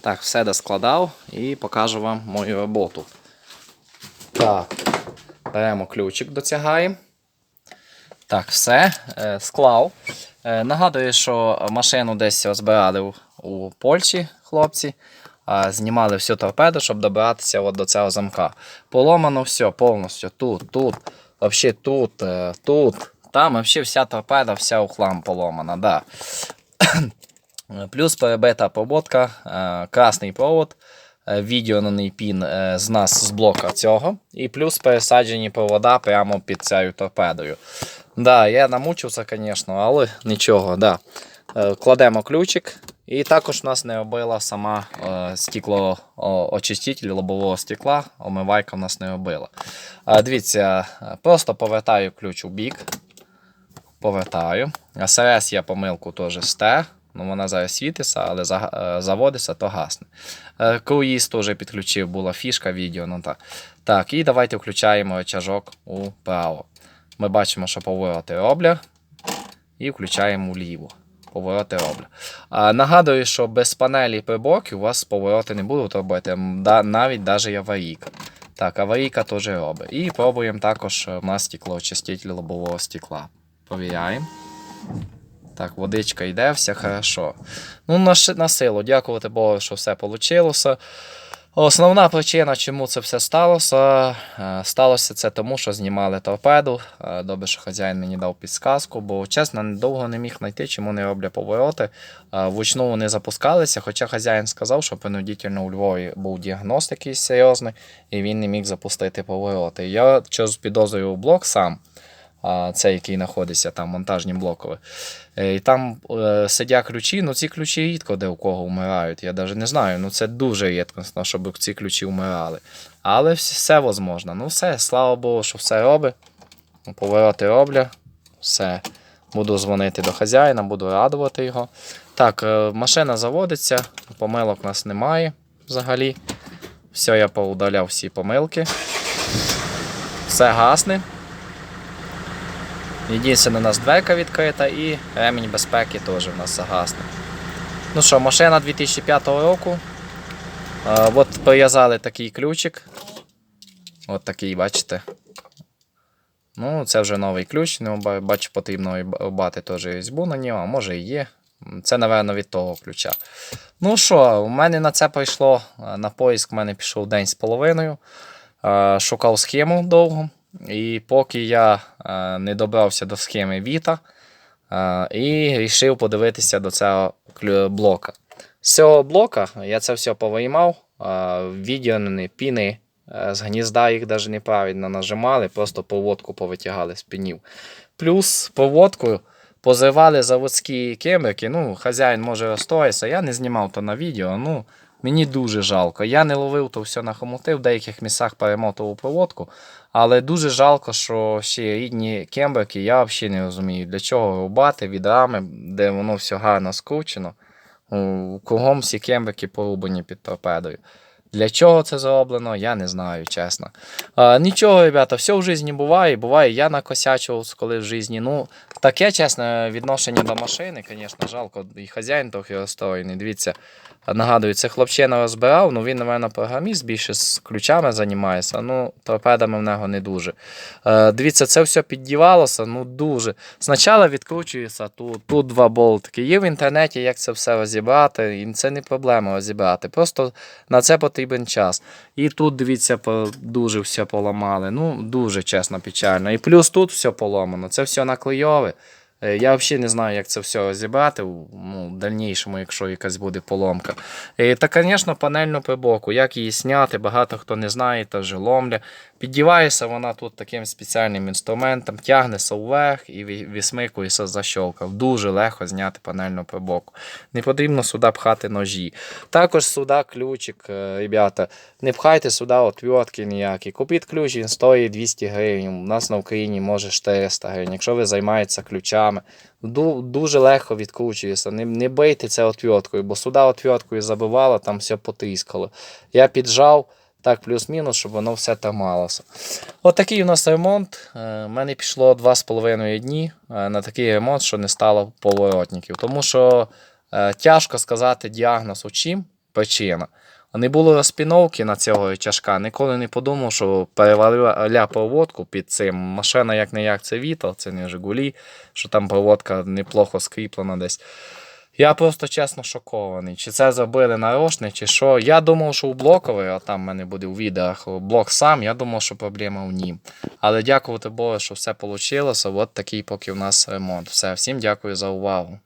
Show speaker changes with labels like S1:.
S1: Так, все доскладав і покажу вам мою роботу. Так, беремо ключик, дотягаємо. Так, все, е, склав. Е, Нагадую, що машину десь розбирали у, Польщі хлопці. Знімали всю торпеду, щоб добиратися от до цього замка. Поломано все повністю. Тут, тут, взагалі тут, е, тут. Там взагалі вся торпеда, вся у хлам поломана. Да. Плюс перебита проводка, е, красний провод, е, відірваний пін е, з нас з блока цього. І плюс пересаджені провода прямо під цією торпедою. Да, я намучився, звісно, але нічого. Да. Е, Кладемо ключик. І також у нас не робила сама е, стекло лобового стекла, омивайка в нас не робила. Е, дивіться, е, просто повертаю ключ у бік. Повертаю. СРС я помилку теж стер. Ну, вона зараз світиться, але е, заводиться, то гасне. Е, Круїз теж підключив, була фішка відео. Ну, так. так, і давайте включаємо рычажок управо. Ми бачимо, що повороти роблять. І включаємо вліво. Повороти роблять. А, нагадую, що без панелі приборки у вас повороти не будуть робити, навіть навіть аварійка. Так, аварійка теж робить. І пробуємо також е, у нас стеклоочиститель лобового стекла. Провіряємо. Так, водичка йде, все хорошо. Ну, на, на силу, дякувати Богу, що все вийшло. Основна причина, чому це все сталося, е, сталося це тому, що знімали торпеду. Е, Добре, що хазяїн мені дав підсказку, бо чесно, довго не міг знайти, чому не роблять повороти. Е, Вручну вони запускалися, хоча хазяїн сказав, що принудительно у Львові був діагност якийсь серйозний, і він не міг запустити повороти. Я через підозрюю блок сам. А, Цей, який знаходиться там, монтажні блокові. Е, І там е, сидять ключі, ну ці ключі рідко де у кого вмирають. Я навіть не знаю. Ну це дуже рідкісно, щоб ці ключі вмирали. Але все можливо. Ну все, слава Богу, що все робить. Повороти роблять. Все. Буду дзвонити до хазяїна, буду радувати його. Так, е, машина заводиться, помилок у нас немає взагалі. Все, я поудаляв всі помилки. Все гасне. Єдине, у нас дверка відкрита і ремінь безпеки теж у нас загасне. Ну що, машина 2005 року. Е, от прив'язали такий ключик. От такий, бачите. Ну, це вже новий ключ. Ну, бачу, потрібно рубати теж різьбу на нього, а може і є. Це, напевно, від того ключа. Ну що, у мене на це прийшло на поїзд, у мене пішов день з половиною. Шукав схему довго. І поки я е, не добрався до схеми Віта е, і вирішив подивитися до цього блока. З цього блока я це все повиймав, е, відірвані піни з гнізда їх навіть неправильно нажимали, просто проводку повитягали з пінів. Плюс проводкою позривали заводські кембрики. Ну, хазяїн може розстроїтися, я не знімав то на відео. Ну, мені дуже жалко. Я не ловив то все на хомути, в деяких місцях перемотував проводку. Але дуже жалко, що ще рідні кембрики, я взагалі не розумію, для чого рубати від рами, де воно все гарно скручено. Кругом всі кембрики порубані під торпедою. Для чого це зроблено, я не знаю, чесно. А, нічого, ребята, все в житті буває. Буває, я накосячував коли в житті. Ну, таке чесне відношення до машини, звісно, жалко. І хазяїн трохи розстроєний. Дивіться, нагадую, це хлопчина розбирав, ну він, напевно, програміст більше з ключами займається, ну, торпедами в нього не дуже. Е, дивіться, це все піддівалося, ну дуже. Спочатку відкручується тут, тут два болтики. Є в інтернеті, як це все розібрати, і це не проблема розібрати. Просто на це потрібен час. І тут, дивіться, дуже все поламали. Ну, дуже чесно, печально. І плюс тут все поломано, це все наклейове. Е, Я взагалі не знаю, як це все розібрати в ну, в дальнішому, якщо якась буде поломка. Е, Та, звісно, панельну приборку, як її зняти, багато хто не знає, та вже ломля. Піддівається вона тут таким спеціальним інструментом, тягнеться вверх і ві- висмикується защолка. Дуже легко зняти панельну приборку. Не потрібно сюди пхати ножі. Також сюди ключик, е, ребята, не пхайте сюди отвертки ніякі. Купіть ключ, він стоїть 200 гривень. У нас на Україні може 400 гривень. Якщо ви займаєтеся ключами, ду- дуже легко відкручується. Не, не бийте це отверткою, бо сюди отверткою забивало, там все потріскало. Я піджав. Так, плюс-мінус, щоб воно все трималося. От такий у нас ремонт. Е, У мене пішло 2,5 дні е, на такий ремонт, що не стало поворотників. Тому що е, тяжко сказати діагноз у чим. Причина. Не було розпіновки на цього тяжка, ніколи не подумав, що переваля проводку під цим. Машина як не як це Вітал, це не Жигулі, що там проводка неплохо скріплена десь. Я просто чесно шокований. Чи це зробили нарочне, чи що. Я думав, що у блоковий, а там в мене буде у відео блок сам, я думав, що проблема в нім. Але дякувати Богу, що все вийшло. От такий поки у нас ремонт. Все, всім дякую за увагу.